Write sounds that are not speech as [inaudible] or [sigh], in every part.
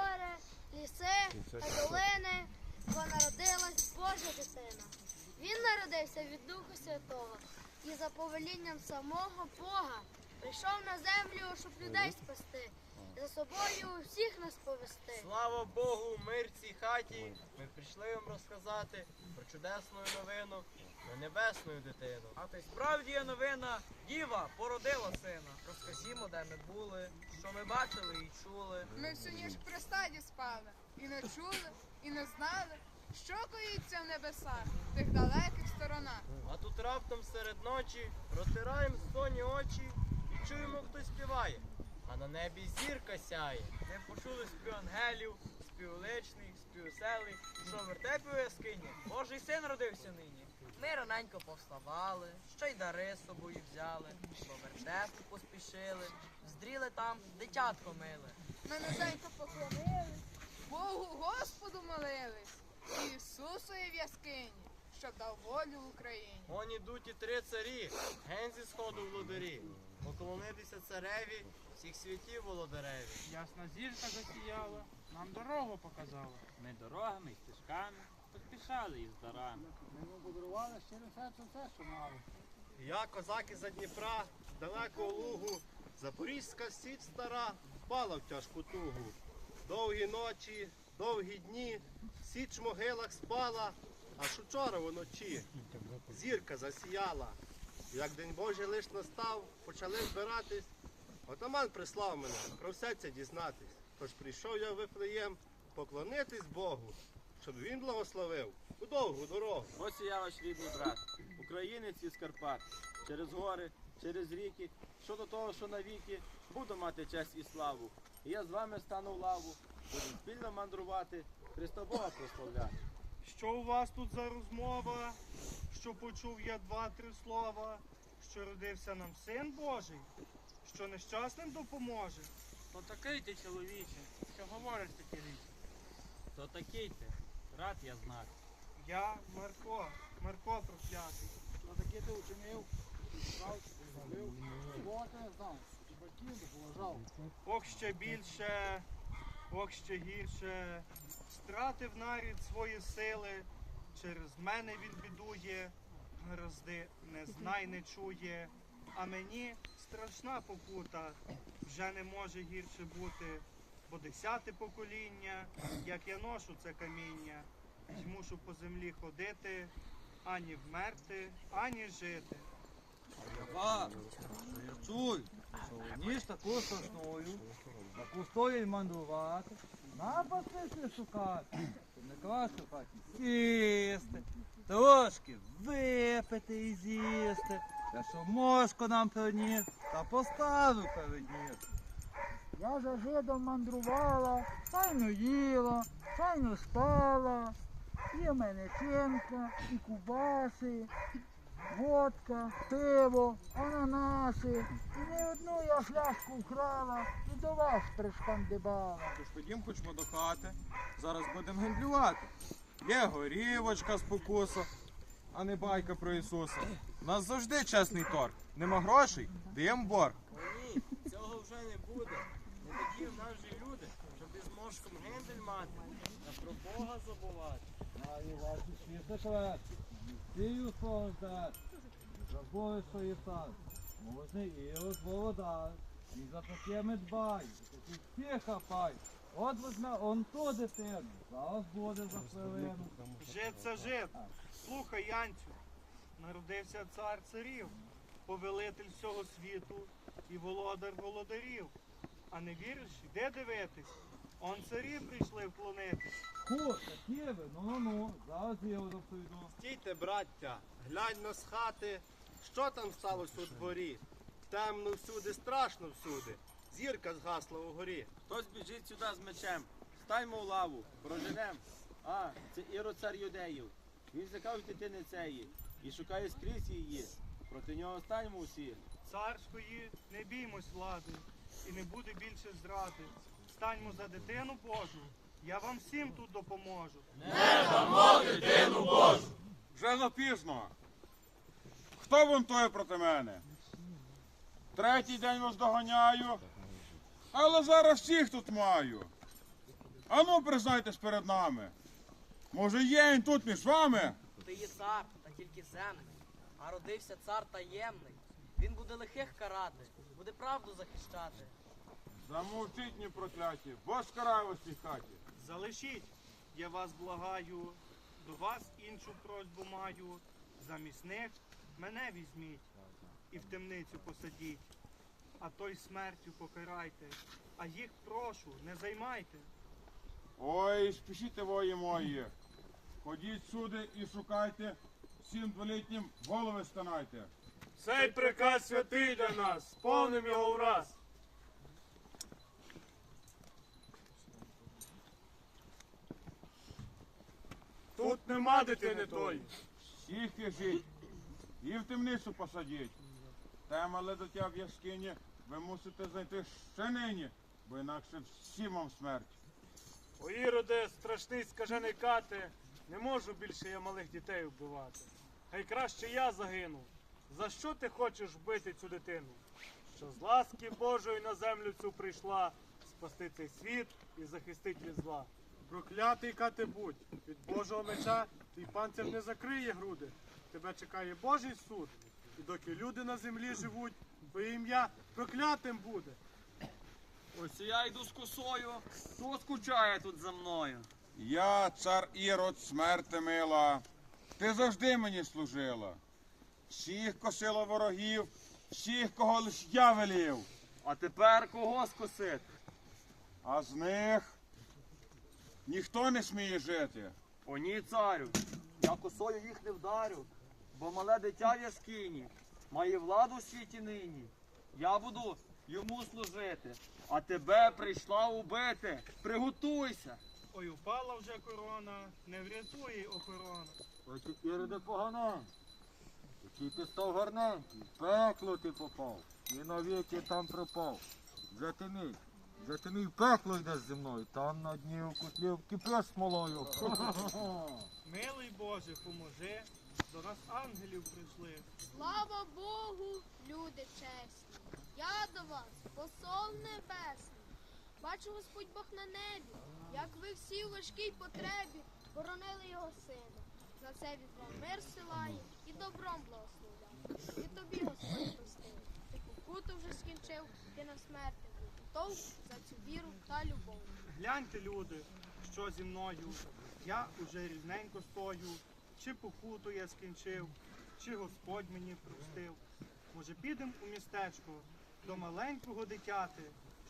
Горе, ліси та долини, бо народилась Божа дитина. Він народився від Духа Святого і за повелінням самого Бога прийшов на землю, щоб людей спасти, і за собою всіх нас повести. Слава Богу, мир цій хаті. Ми прийшли вам розказати про чудесну новину, про небесну дитину. А то й справді є новина, діва породила сина. Розкажімо, де ми були, що ми бачили і чули. Ми всю ніж при стаді спали, і не чули, і не знали, що коїться в небесах, в тих далеких сторонах. А тут раптом серед ночі протираємо сонні очі і чуємо, хтось співає. А на небі зірка сяє. Ми почули спів ангелів, спів личний, спів веселий, що в вертепі у яскині Божий син родився нині. Ми раненько повставали, що й дари з собою взяли, до вертепу поспішили, здріли там дитятко миле. Ми низенько поклонились, Богу Господу молились, Ісусові в яскині, щоб дав волю Україні. Он ідуть і три царі, ген зі сходу володарі. Поклонитися цареві, всіх світів володареві. Ясна зірка засіяла, нам дорогу показала. Ми дорогами й стежками поспішали із дарами. Ми подарували щире серце все, що мали. Я, козаки за Дніпра, з далекого лугу, Запорізька січ стара впала в тяжку тугу. Довгі ночі, довгі дні, січ в могилах спала, аж учора вночі зірка засіяла. Як день Божий лиш настав, почали збиратись. Отаман прислав мене про все це дізнатись. Тож прийшов я в Вифлеєм поклонитись Богу, щоб він благословив у довгу дорогу. Ось і я ваш рідний брат, українець із Карпат. Через гори, через ріки, що до того, що навіки, буду мати честь і славу. І я з вами стану в лаву, будемо спільно мандрувати, Христа Бога прославляти. Що у вас тут за розмова? Що почув я два-три слова, що родився нам син Божий, що нещасним допоможе. То такий ти чоловіче, що говориш такі річ. То такий ти, рад я знати. Я Марко, Марко проклятий. Що таке ти учинив? Бога ти не знав, і батьків не поважав. Ох ще більше, ох ще гірше. Стратив нарід свої сили, через мене він бідує, гаразди не знай, не чує. А мені страшна покута, вже не може гірше бути, бо десяте покоління, як я ношу це каміння, й мушу по землі ходити, ані вмерти, ані жити. Чуй, що ніж таку страшною, таку стоїть мандрувати, напасти шукати, не в хаті сісти, трошки випити і з'їсти, та що мошку нам приніс, та поставив передні. Я за жидом мандрувала, файно їла, файно спала. І мене чинка, і кубаси, водка, пиво, ананаси. І не одну я фляжку вкрала і до вас пришкандибала. Тож ходім хочемо до хати, зараз будемо гендлювати. Є горівочка з покуса, а не байка про Ісуса. У нас завжди чесний торг. Нема грошей, даємо борг. О ні, цього вже не буде. Не такі в нас же люди, щоб із мошком гендель мати, та про Бога забувати. Маю ваші світле, Сію солдат, забори свої сад, можний ірод володар, і за таке ми дбай, і всіх хапай. От возьме он ту дитину, зараз буде за хвилину. Жит це жит. Слухай, Янцю, народився цар царів, повелитель всього світу і володар володарів. А не віриш, іде дивитись. Он царі прийшли вклонитись. Ху, такі ви, ну-ну, зараз іродом прийду. Стійте, браття, глянь на з хати, що там сталося у дворі. Темно всюди, страшно всюди. Зірка згасла угорі. Хтось біжить сюди з мечем, стаймо в лаву, проженем. А, це Ірод цар юдеїв. Він злякав дитини цієї і шукає скрізь її. Проти нього станьмо усі. Царської не біймось влади, і не буде більше зради. Станьмо за дитину Божу, Я вам всім тут допоможу. Не дамо дитину Божу! Вже запізно. Хто бунтує проти мене? Третій день вас доганяю, але зараз всіх тут маю. Ану, признайтесь перед нами. Може, є він тут між вами? Ти є цар, та тільки земний. А родився цар таємний. Він буде лихих карати, буде правду захищати. Замовчіть, ні прокляті, бо ж караю у цій хаті. Залишіть, я вас благаю, до вас іншу просьбу маю. Замість них мене візьміть і в темницю посадіть, а той смертю покарайте, а їх прошу, не займайте. Ой, спішіть вої мої. Ходіть сюди і шукайте, всім дволітнім голови станайте. Цей приказ святий для нас, сповним його враз. Тут нема дитини тої. Всіх біжіть і в темницю посадіть. Те мале дитя в яскині ви мусите знайти ще нині, бо інакше всім вам смерть. О Іроде, страшний скажений кати, не можу більше я малих дітей вбивати. Хай краще я загину. За що ти хочеш вбити цю дитину? Що з ласки Божої на землю цю прийшла, спасти цей світ і захистить від зла. Проклятий кати будь, від Божого меча твій панцир не закриє груди. Тебе чекає Божий суд. І доки люди на землі живуть, твоє ім'я проклятим буде. Ось я йду з косою. Хто скучає тут за мною? Я, цар Ірод, смерти мила, ти завжди мені служила. Всіх косила ворогів, всіх, кого лиш я велів, А тепер кого скосити? а з них ніхто не сміє жити. О ні, царю, я косою їх не вдарю, бо мале дитя в яскині має владу в світі нині. Я буду йому служити, а тебе прийшла убити. Приготуйся. Ой, упала вже корона, не врятує охорона. Ой, ти іроде погана. Який ти став гарненький, пекло ти попав, і навіки там пропав. Вже ти мій, вже ти мій пекло йдеш зі мною, там на дні у котлі кипиш смолою. [laughs] Милий Боже, поможи, до нас ангелів прийшли. Слава Богу, люди чесні. Я до вас, посол небесний. Бачу Господь Бог на небі, як ви всі в важкій потребі боронили його сина. За це від вам мир силає і добром благословляє. І тобі Господь простив. Ти покуту вже скінчив, ти на смерти Готов за цю віру та любов. Гляньте, люди, що зі мною. Я уже рівненько стою, чи покуту я скінчив, чи Господь мені простив. Може, підемо у містечко до маленького дитяти,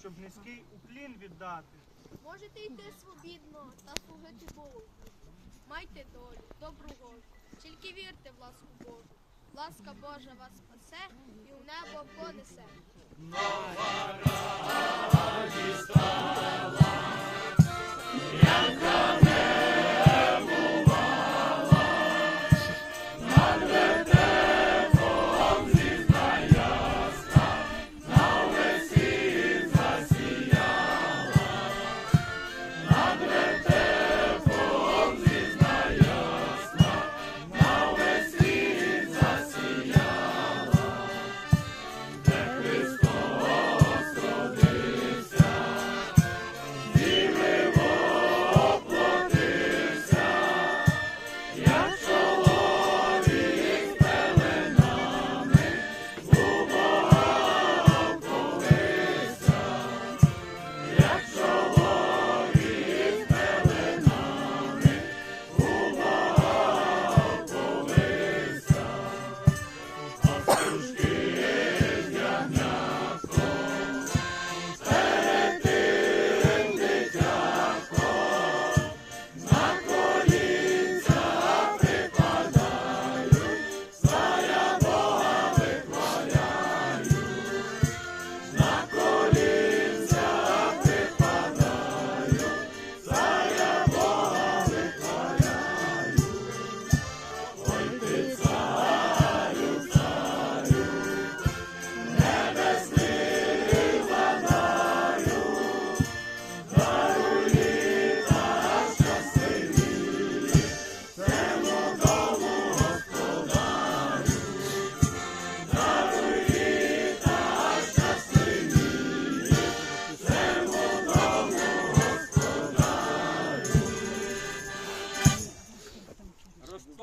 щоб низький уклін віддати. Можете йти свобідно та служити Богу. Майте долю, добру волю. Тільки вірте в ласку Божу. Ласка Божа вас спасе і в небо понесе.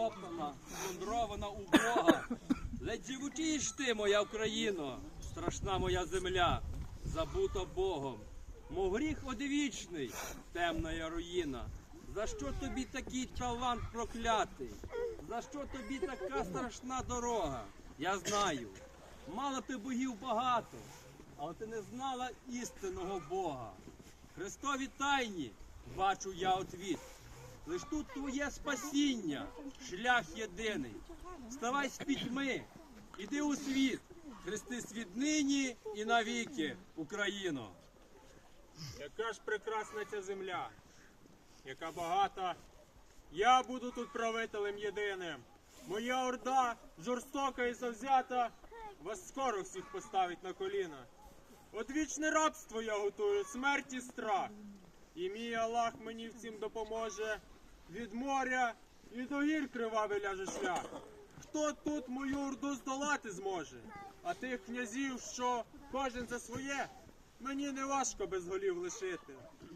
Розтоптана, сплюндрована убога. Ледь живучієш ти, моя Україно, страшна моя земля, забута Богом. Мов гріх одвічний, темна руїна. За що тобі такий талант проклятий? За що тобі така страшна дорога? Я знаю, мало ти богів багато, але ти не знала істинного Бога. Христові тайні бачу я отвіт. Лиш тут твоє спасіння, шлях єдиний. Вставай з пітьми, іди у світ, хрести світ нині і навіки, Україно. Яка ж прекрасна ця земля, яка багата. Я буду тут правителем єдиним. Моя орда жорстока і завзята, вас скоро всіх поставить на коліна. Одвічне рабство я готую, смерть і страх. І мій Аллах мені в цім допоможе. Від моря і до гір кривавий ляже шлях. Хто тут мою орду здолати зможе? А тих князів, що кожен за своє, мені не важко без голів лишити.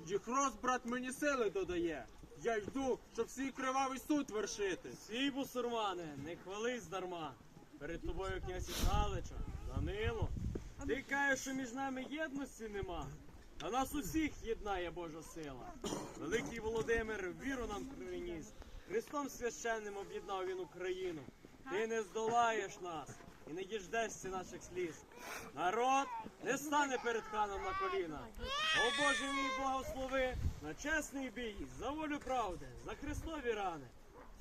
Діхроз, брат, мені сили додає. Я йду, щоб свій кривавий суд вершити. Свій бусурмане, не хвались дарма. Перед тобою князь Галича, Данило. Ти кажеш, що між нами єдності нема. А нас усіх єднає Божа сила. Великий Володимир віру нам приніс. Христом священним об'єднав він Україну. Ти не здолаєш нас і не діждешся наших сліз. Народ не стане перед ханом на коліна. О Боже мій благослови на чесний бій, за волю правди, за Христові рани.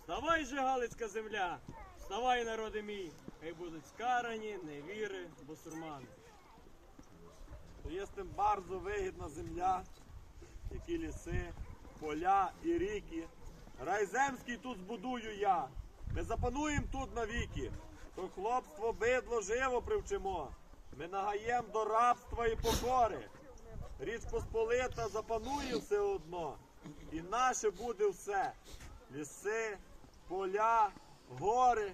Вставай же, Галицька земля, вставай, народи мій, хай будуть скарані невіри бусурмани. То є тим bardzo вигідна земля, які ліси, поля і ріки. Рай земський тут збудую я. Ми запануєм тут навіки. То хлопство бидло живо привчимо. Ми нагаєм до рабства і покори. Річ Посполита запанує все одно. І наше буде все. Ліси, поля, гори.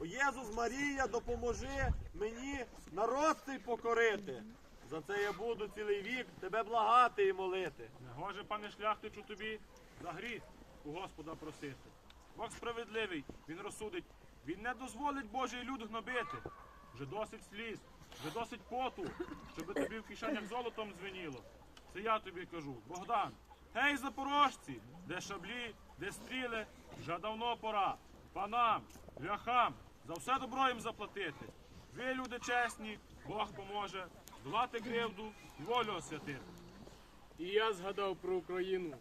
О Єзус Марія, допоможи мені народ цей покорити. За це я буду цілий вік тебе благати і молити. Негоже, пане шляхтичу, тобі за гріх у Господа просити. Бог справедливий, він розсудить. Він не дозволить Божий люд гнобити. Вже досить сліз, вже досить поту, щоб тобі в кишенях золотом звеніло. Це я тобі кажу, Богдан. Гей, запорожці, де шаблі, де стріли, вже давно пора. Панам, ляхам, за все добро їм заплатити. Ви, люди чесні, Бог поможе, здолати кривду і волю освятити. І я згадав про Україну,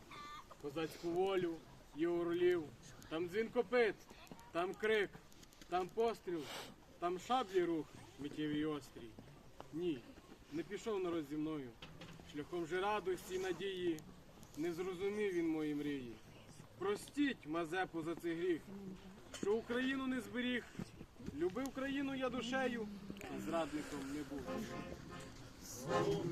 козацьку волю і орлів. Там дзвін копит, там крик, там постріл, там шаблі рух, миттєвий острій. Ні, не пішов народ зі мною. Шляхом же радості й надії, не зрозумів він мої мрії. Простіть, Мазепу, за цей гріх, що Україну не зберіг. Любив країну я душею, а зрадником не був. Уж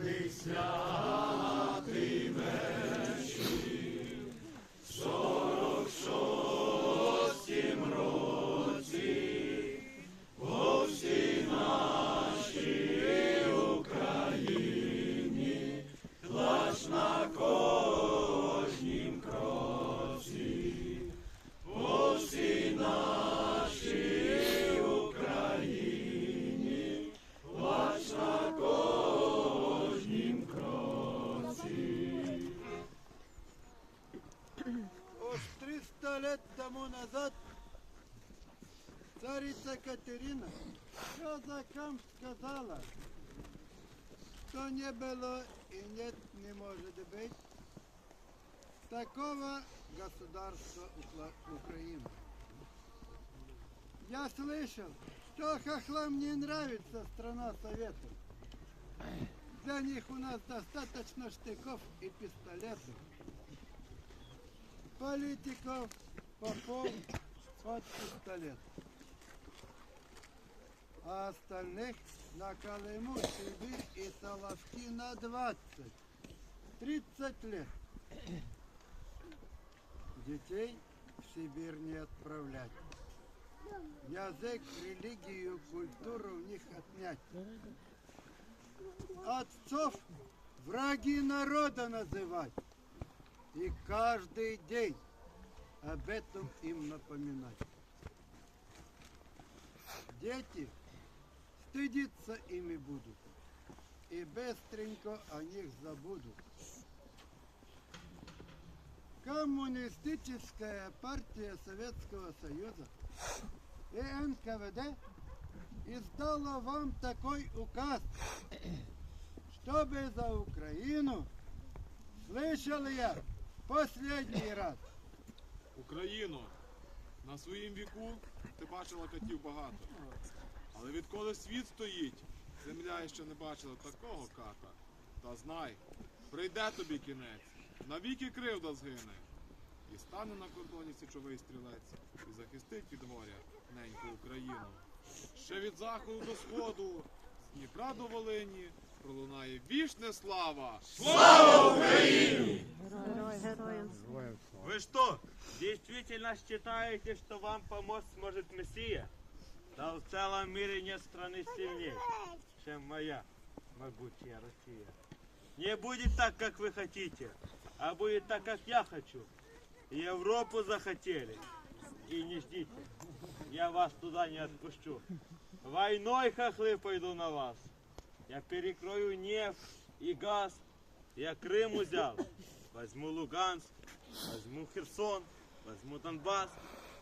царица Катерина казакам сказала, что не было и нет, не может быть такого государства Укра- Украина. Я слышал, что хохлам не нравится страна Советов. Для них у нас достаточно штыков и пистолетов политиков, попов под пистолет. А остальных на Колыму, Сибирь и Соловки на 20. 30 лет. Детей в Сибирь не отправлять. Язык, религию, культуру у них отнять. Отцов враги народа называть. И каждый день об этом им напоминать. дети стыдиться ими будут, и быстренько о них забудут. Коммунистическая партия Советского Союза и НКВД издала вам такой указ, чтобы за Украину слышал я последний раз. Україно, на своїм віку ти бачила катів багато. Але відколи світ стоїть, земля ще не бачила такого ката. Та знай, прийде тобі кінець, навіки кривда згине. І стане на кордоні січовий стрілець і захистить від горя неньку Україну. Ще від заходу до сходу, з Дніпра до Волині пролунає вічне слава! Слава Україні! Вы что, действительно считаете, что вам помочь сможет Мессия? Да в целом мире нет страны сильнее, чем моя могучая Россия. Не будет так, как вы хотите, а будет так, как я хочу. Европу захотели. И не ждите, я вас туда не отпущу. Войной хохлы пойду на вас. Я перекрою нефть и газ. Я Крым взял. Возьму Луганск, возьму Херсон, возьму Донбасс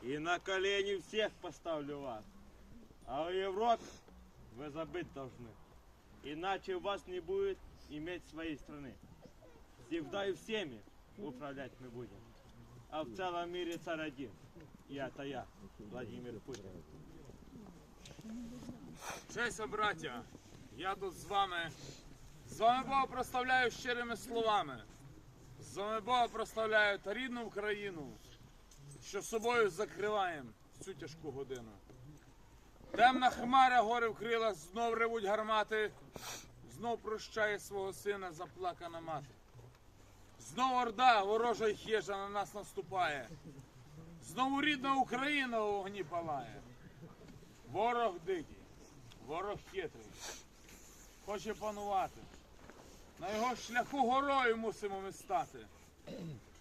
и на колени всех поставлю вас. А о Европе вы забыть должны. Иначе у вас не будет иметь своей страны. Всегда и всеми управлять мы будем. А в целом мире царь один. И это я, Владимир Путин. Честь, браття, я тут з вами. З вами Бога прославляю щирими словами. З вами Бога прославляю та рідну Україну, що собою закриваємо в цю тяжку годину. Темна хмара гори в крилах, знов ревуть гармати, знов прощає свого сина заплакана мати. Знов орда, ворожа й хижа на нас наступає. Знову рідна Україна у вогні палає. Ворог дикий, ворог хитрий, хоче панувати. На його шляху горою мусимо ми стати.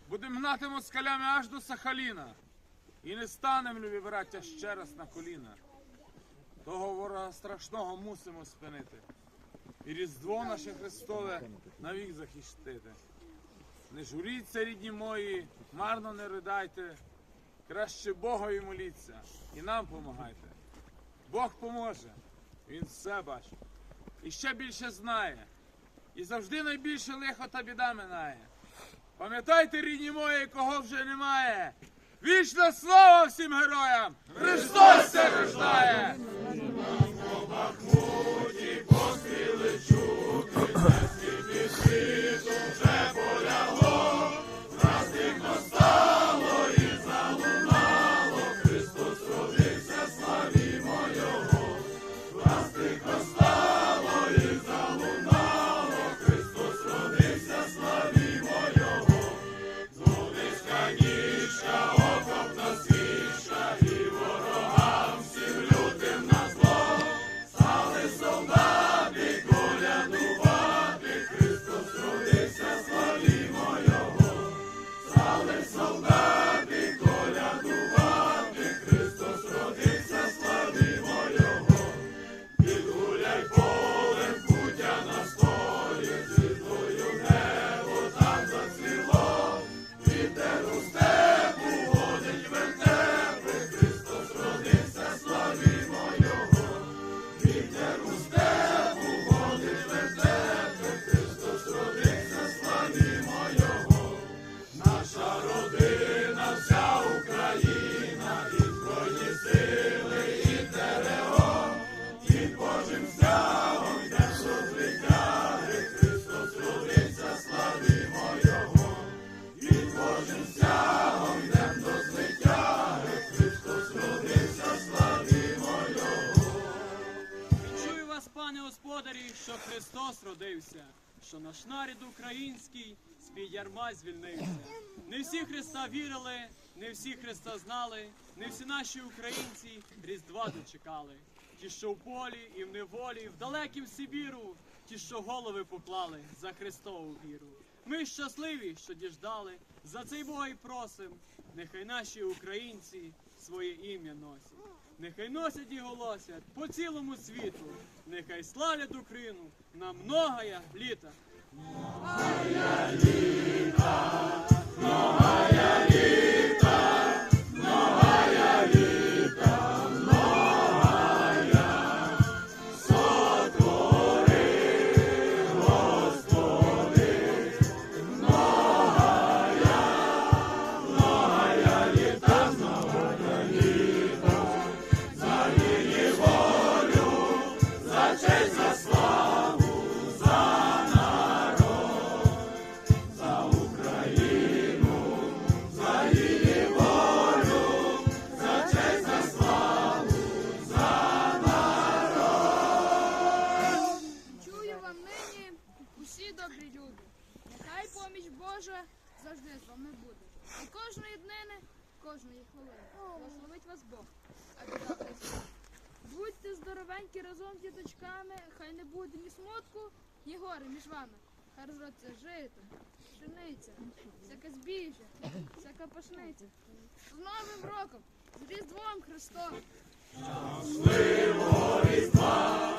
Будемо гнати москалями аж до Сахаліна. І не станемо, любі браття, ще раз на коліна. Того ворога страшного мусимо спинити. І Різдво наше Христове навік захистити. Не журіться, рідні мої, марно не ридайте. Краще Богові моліться і нам помагайте. Бог поможе, Він все бачить. І ще більше знає. І завжди найбільше лихо та біда минає. Пам'ятайте, рідні мої, кого вже немає. Вічна слава всім героям! Христос се рождає! Чую що Христос родився, що наш нарід український з-під ярма звільнився. Не всі Христа вірили, не всі Христа знали, не всі наші українці Різдва дочекали. Ті, що в полі і в неволі, в далекім Сибіру, ті, що голови поклали за Христову віру. Ми щасливі, що діждали, за цей бой просим. нехай наші українці своє ім'я носять. Нехай носять і голосять по цілому світу, нехай славлять Україну на многоя літа. Чую разом з діточками, хай не буде ні смутку, ні гори між вами. Хай розродиться жито, пшениця, всяке збіжжя, всяка пашниця. З Новим роком, з Різдвом Христом! Щасливо Різдва!